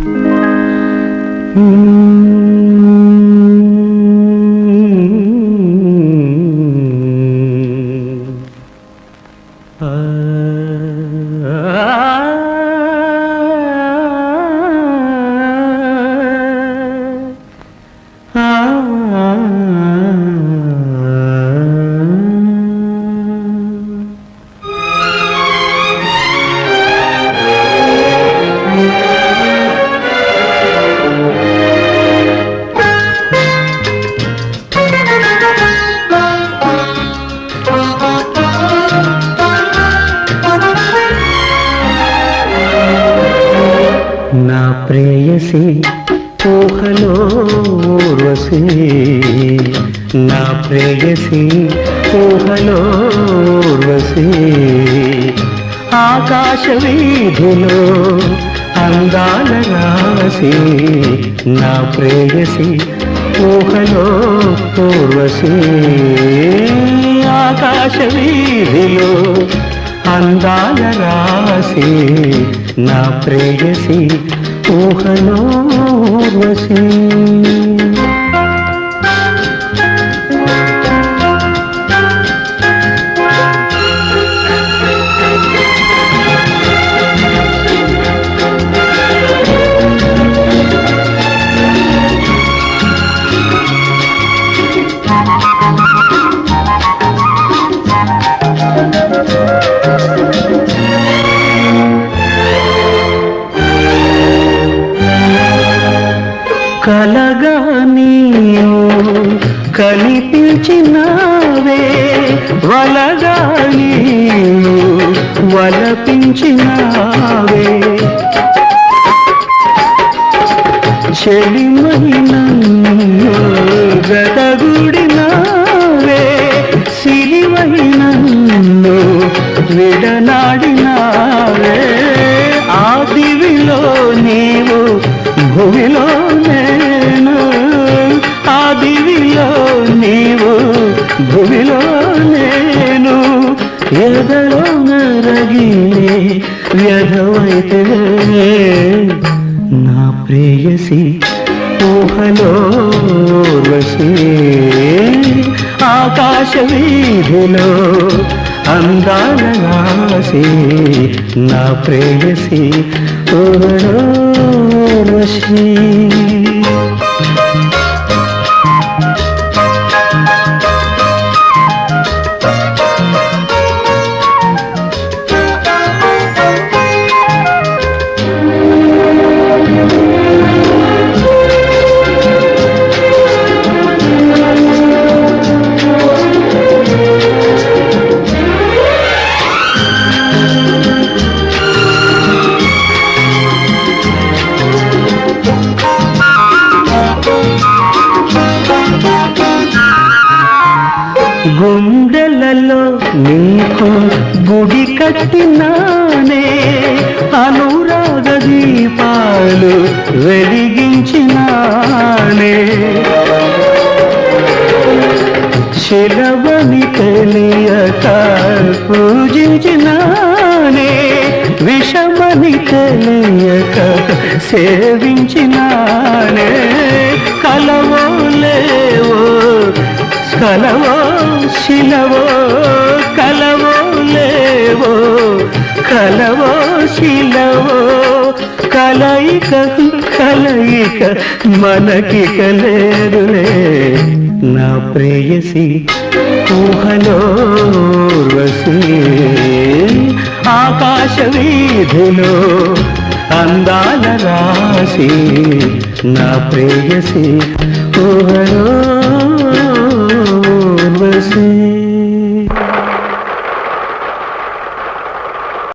Mm-hmm. నా ప్రేయసి ఊహలో ఊర్వశి. నా ప్రేయసి ఊహలో ఊర్వశి. ఆకాశ వీధిలో అందాల రాసి నా ప్రేయసి ఊహలో ఊర్వశి. ఆకాశ వీధిలో అందాల రాసి నా ప్రేయసి ఊహలో నీవు కనిపించినావే వలగా నీవు వలపించినావే. చెలిమైన భూమిలో నేను ఎదలో నరగిలే వ్యధమైతే నా ప్రేయసి ఊహలో ఆకాశ వీధిలో అందాల రాసి నా ప్రేయసి ఊహలో వసి. గుండెలలో నీకు గుడి కట్టినానే అనురాగ దీపాలు వెలిగించినానే. శిలవని తెలియక పూజించినానే విషమని తెలియక సేవించినానే. కలవో లేవో కలవో శిలవో కలవో లేవో కలవో శిలవో కలయిక కలయిక మనకి కలేరులే నా ప్రేయసి ఊహలో వసి ఆకాశ వీధిలో అందాల రాసి నా ప్రేయసి ఊహలో